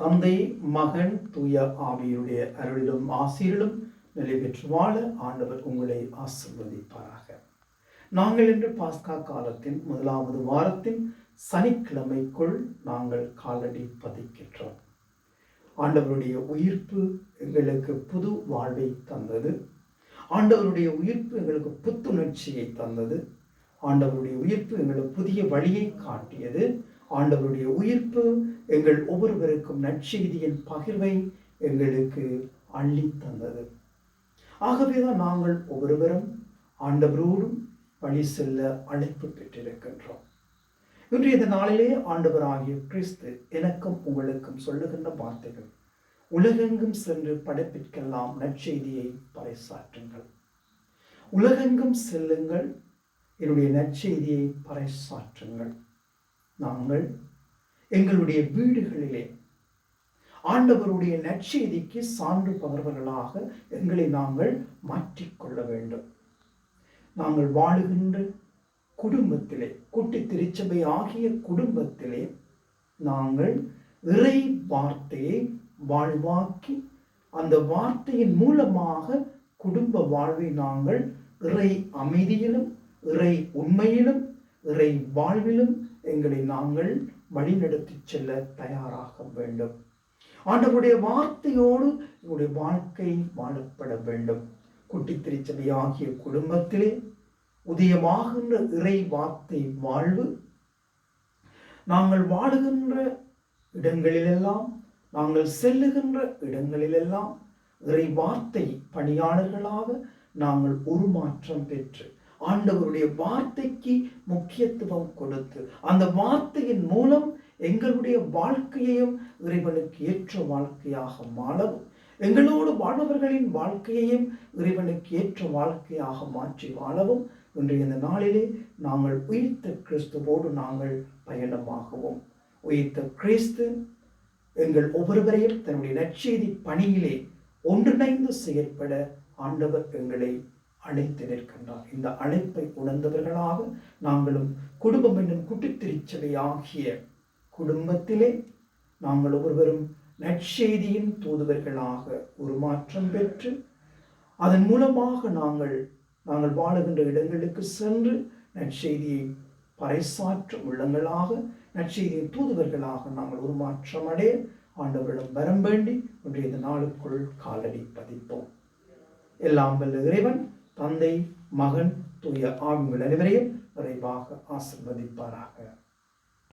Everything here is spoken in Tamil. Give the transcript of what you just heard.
தந்தை மகன் தூய ஆவியுடைய அருளிலும் ஆசிரியரிலும் நிலை பெற்று வாழ ஆண்டவர் உங்களை ஆசிர்வதிப்பாராக. நாங்கள் இன்று பாஸ்கா காலத்தின் முதலாவது வாரத்தின் சனிக்கிழமைக்குள் நாங்கள் காலடி பதிக்கின்றோம். ஆண்டவருடைய உயிர்ப்பு எங்களுக்கு புது வாழ்வை தந்தது. ஆண்டவருடைய உயிர்ப்பு எங்களுக்கு புத்துணர்ச்சியை தந்தது. ஆண்டவருடைய உயிர்ப்பு எங்களுக்கு புதிய வழியை காட்டியது. ஆண்டவருடைய உயிர்ப்பு எங்கள் ஒவ்வொருவருக்கும் நற்செய்தியின் பகிர்வை எங்களுக்கு அள்ளி தந்தது. ஆகவேதான் நாங்கள் ஒவ்வொருவரும் ஆண்டவரோடும் வழி செல்ல அழைப்பு பெற்றிருக்கின்றோம். இன்றைய இந்த நாளிலே ஆண்டவராகிய கிறிஸ்து எனக்கும் உங்களுக்கும் சொல்லுகின்ற வார்த்தைகள் உலகெங்கும் சென்று படைப்பிற்கெல்லாம் நற்செய்தியை பறைசாற்றுங்கள். உலகெங்கும் செல்லுங்கள் என்னுடைய நற்செய்தியை பறைசாற்றுங்கள். நாங்கள் எங்களுடைய வீடுகளிலே ஆண்டவருடைய நற்செய்திக்கு சான்று பகர்வர்களாக எங்களை நாங்கள் மாற்றிக்கொள்ள வேண்டும். நாங்கள் வாழுகின்ற குடும்பத்திலே குட்டி திருச்சபை ஆகிய குடும்பத்திலே நாங்கள் இறை வார்த்தையை வாழ்வாக்கி அந்த வார்த்தையின் மூலமாக குடும்ப வாழ்வை நாங்கள் இறை அமைதியிலும் இறை உண்மையிலும் இறை வாழ்விலும் எங்களை நாங்கள் வழிநடத்தி செல்ல தயாராக வேண்டும். ஆண்டவருடைய வார்த்தையோடு எங்களுடைய வாழ்க்கை வாழப்பட வேண்டும். குட்டி திருச்சபை ஆகிய குடும்பத்திலே உதயமாகின்ற இறை வார்த்தை வாழ்வு. நாங்கள் வாழுகின்ற இடங்களிலெல்லாம் நாங்கள் செல்லுகின்ற இடங்களிலெல்லாம் இறை வார்த்தை பணியாளர்களாக நாங்கள் உருமாற்றம் பெற்று ஆண்டவருடைய வார்த்தைக்கு முக்கியத்துவம் கொடுத்து அந்த வார்த்தையின் மூலம் எங்களுடைய வாழ்க்கையையும் இறைவனுக்கு ஏற்ற வாழ்க்கையாக மாறவும் எங்களோடு வாழ்பவர்களின் வாழ்க்கையையும் இறைவனுக்கு ஏற்ற வாழ்க்கையாக மாற்றி வாழவும். இன்றைய இந்த நாளிலே நாங்கள் உயிர்த்த கிறிஸ்துவோடு நாங்கள் பயணமாகவும். உயிர்த்த கிறிஸ்து எங்கள் ஒவ்வொருவரையும் தன்னுடைய நற்செய்தி பணியிலே ஒன்றிணைந்து செயற்பட ஆண்டவர் எங்களை அழைத்து நிற்கின்றார். இந்த அழைப்பை உணர்ந்தவர்களாக நாங்களும் குடும்பம் என்னும் குட்டித்திருச்சவை ஆகிய குடும்பத்திலே நாங்கள் ஒவ்வொருவரும் நற்செய்தியின் தூதுவர்களாக உருமாற்றம் பெற்று அதன் மூலமாக நாங்கள் நாங்கள் வாழுகின்ற இடங்களுக்கு சென்று நற்செய்தியை பறைசாற்றும் உள்ளங்களாக நற்செய்தியின் தூதுவர்களாக நாங்கள் உருமாற்றம் அடைய ஆண்டவரிடம் வரம் வேண்டி இந்த நாளுக்குள் காலடி பதிப்போம். எல்லாம் வல்ல இறைவன் தந்தை மகன் தூய ஆவிகள் அனைவரையும் விரைவாக ஆசிர்வதிப்பாராக.